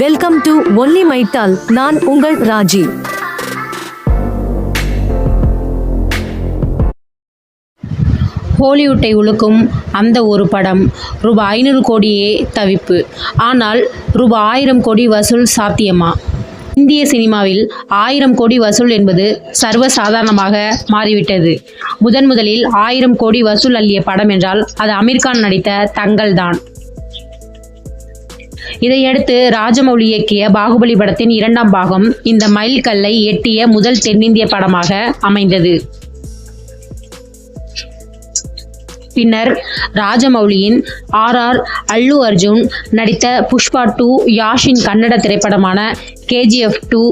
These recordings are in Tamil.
வெல்கம் டு ஒன்லி மைட்டால் நான் உங்கள் ராஜி. ஹாலிவுட்டை உழுக்கும் அந்த ஒரு படம் ரூபாய் ஐநூறு கோடியே தவிப்பு. ஆனால் ரூபாய் ஆயிரம் கோடி வசூல் சாத்தியமா? இந்திய சினிமாவில் ஆயிரம் கோடி வசூல் என்பது சர்வசாதாரணமாக மாறிவிட்டது. முதன் முதலில் ஆயிரம் கோடி வசூல் அள்ளிய படம் என்றால் அது அமீர்கான் நடித்த தங்கல் தான் இதையடுத்து ராஜமௌலி இயக்கிய பாகுபலி படத்தின் இரண்டாம் பாகம் இந்த மைல்கல்லை எட்டிய முதல் தென்னிந்திய படமாக அமைந்தது. பின்னர் ராஜமௌலியின் ஆர் ஆர் அல்லு அர்ஜுன் நடித்த புஷ்பா டூ யாஷின் கன்னட திரைப்படமான கேஜிஎஃப் டூ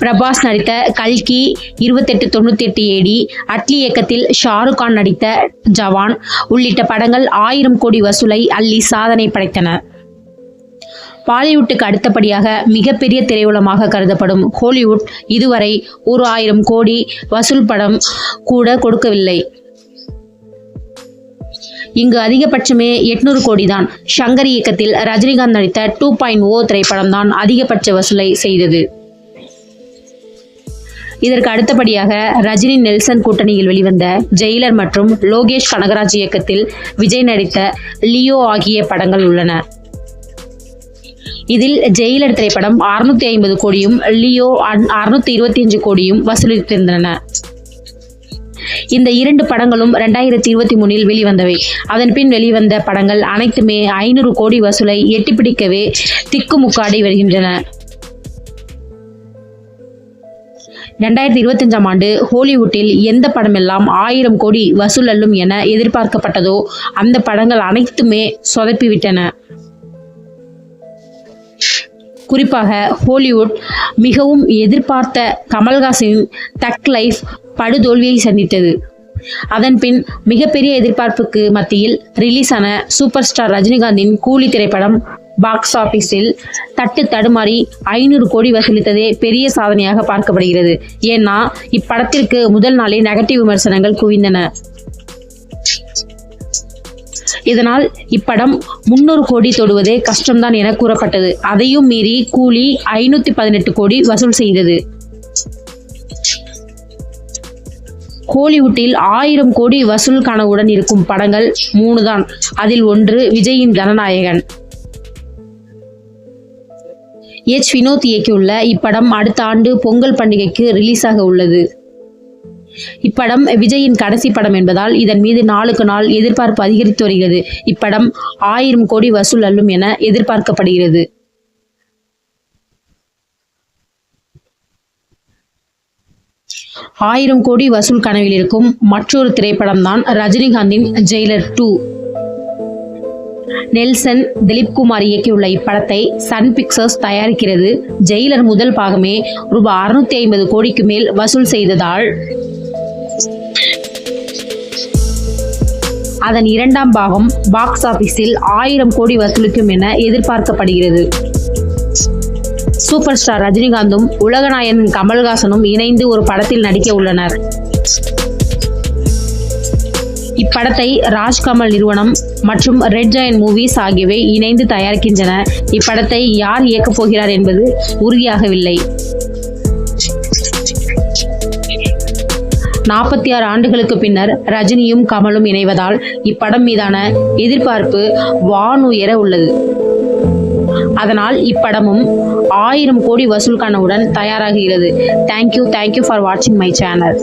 பிரபாஸ் நடித்த கல்கி இருபத்தெட்டு தொண்ணூற்றி எட்டு ஏடி அட்லி இயக்கத்தில் ஷாருக் கான் நடித்த ஜவான் உள்ளிட்ட படங்கள் ஆயிரம் கோடி வசூலை அள்ளி சாதனை படைத்தன. பாலிவுட்டுக்கு அடுத்தபடியாக மிகப்பெரிய திரையுலமாக கருதப்படும் ஹாலிவுட் இதுவரை ஒரு ஆயிரம் கோடி வசூல் படம் கூட கொடுக்கவில்லை. இங்கு அதிகபட்சமே எட்நூறு கோடி தான் ஷங்கர் இயக்கத்தில் ரஜினிகாந்த் நடித்த டூ பாயிண்ட் ஓ திரைப்படம் தான் அதிகபட்ச வசூலை செய்தது. இதற்கு அடுத்தபடியாக ரஜினி நெல்சன் கூட்டணியில் வெளிவந்த ஜெயிலர் மற்றும் லோகேஷ் கனகராஜ் இயக்கத்தில் விஜய் நடித்த லியோ ஆகிய படங்கள் உள்ளன. இதில் ஜெயிலர் திரைப்படம் அறுநூத்தி ஐம்பது கோடியும் லியோ அறுநூத்தி இருபத்தி அஞ்சு கோடியும் வசூலித்திருந்தன. இந்த இரண்டு படங்களும் ரெண்டாயிரத்தி இருபத்தி மூணில் வெளிவந்தவை. அதன் பின் வெளிவந்த படங்கள் அனைத்துமே ஐநூறு கோடி வசூலை எட்டிப்பிடிக்கவே திக்குமுக்காடி வருகின்றன. ரெண்டாயிரத்தி இருபத்தஞ்சாம் ஆண்டு ஹாலிவுட்டில் எந்த படமெல்லாம் ஆயிரம் கோடி வசூல் அள்ளும் என எதிர்பார்க்கப்பட்டதோ அந்த படங்கள் அனைத்துமே சொதப்பிவிட்டன. குறிப்பாக ஹாலிவுட் மிகவும் எதிர்பார்த்த கமல்ஹாசனின் தக் லைஃப் படுதோல்வியை சந்தித்தது. அதன்பின் மிகப்பெரிய எதிர்பார்ப்புக்கு மத்தியில் ரிலீஸ் ஆன சூப்பர் ஸ்டார் ரஜினிகாந்தின் கூலி திரைப்படம் பாக்ஸ் ஆபீஸில் தட்டு தடுமாறி ஐநூறு கோடி வசூலித்ததே பெரிய சாதனையாக பார்க்கப்படுகிறது. ஏன்னா இப்படத்திற்கு முதல் நாளே நெகட்டிவ் விமர்சனங்கள் குவிந்தன. இதனால் இப்படம் முன்னூறு கோடி தொடுவதே கஷ்டம்தான் என கூறப்பட்டது. அதையும் மீறி கூலி ஐநூத்தி பதினெட்டு கோடி வசூல் செய்தது. ஹாலிவுட்டில் ஆயிரம் கோடி வசூல் கனவுடன் இருக்கும் படங்கள் மூணு தான் அதில் ஒன்று விஜயின் ஜனநாயகன் எச் வினோத் இயக்கியுள்ள இப்படம் அடுத்த ஆண்டு பொங்கல் பண்டிகைக்கு ரிலீஸ் ஆக உள்ளது. இப்படம் விஜயின் கடைசி படம் என்பதால் இதன் மீது நாளுக்கு நாள் எதிர்பார்ப்பு அதிகரித்து வருகிறது. இப்படம் ஆயிரம் கோடி வசூல் அள்ளும் என எதிர்பார்க்கப்படுகிறது. ஆயிரம் கோடி வசூல் கனவில் இருக்கும் மற்றொரு திரைப்படம் தான் ரஜினிகாந்தின் ஜெயிலர் டூ நெல்சன் திலீப் குமார் இயக்கியுள்ள இப்படத்தை சன் பிக்சர்ஸ் தயாரிக்கிறது. ஜெயிலர் முதல் பாகமே ரூபாய் அறுநூத்தி ஐம்பது கோடிக்கு மேல் வசூல் செய்ததால் அதன் இரண்டாம் பாகம் பாக்ஸ் ஆபீஸில் ஆயிரம் கோடி வசூலிக்கும் என எதிர்பார்க்கப்படுகிறது. சூப்பர் ஸ்டார் ரஜினிகாந்தும் உலகநாயகன் கமல்ஹாசனும் இணைந்து ஒரு படத்தில் நடிக்க உள்ளனர். இப்படத்தை ராஜ்கமல் நிறுவனம் மற்றும் ரெட் ஜாயின் மூவிஸ் ஆகியவை இணைந்து தயாரிக்கின்றன. இப்படத்தை யார் இயக்கப் போகிறார் என்பது உறுதியாகவில்லை. நாற்பத்தி ஆறு ஆண்டுகளுக்கு பின்னர் ரஜினியும் கமலும் இணைவதால் இப்படம் மீதான எதிர்பார்ப்பு வானுயர உள்ளது. அதனால் இப்படமும் ஆயிரம் கோடி வசூல் கனவுடன் தயாராகிறது. Thank you thank you for வாட்சிங் மை சேனல்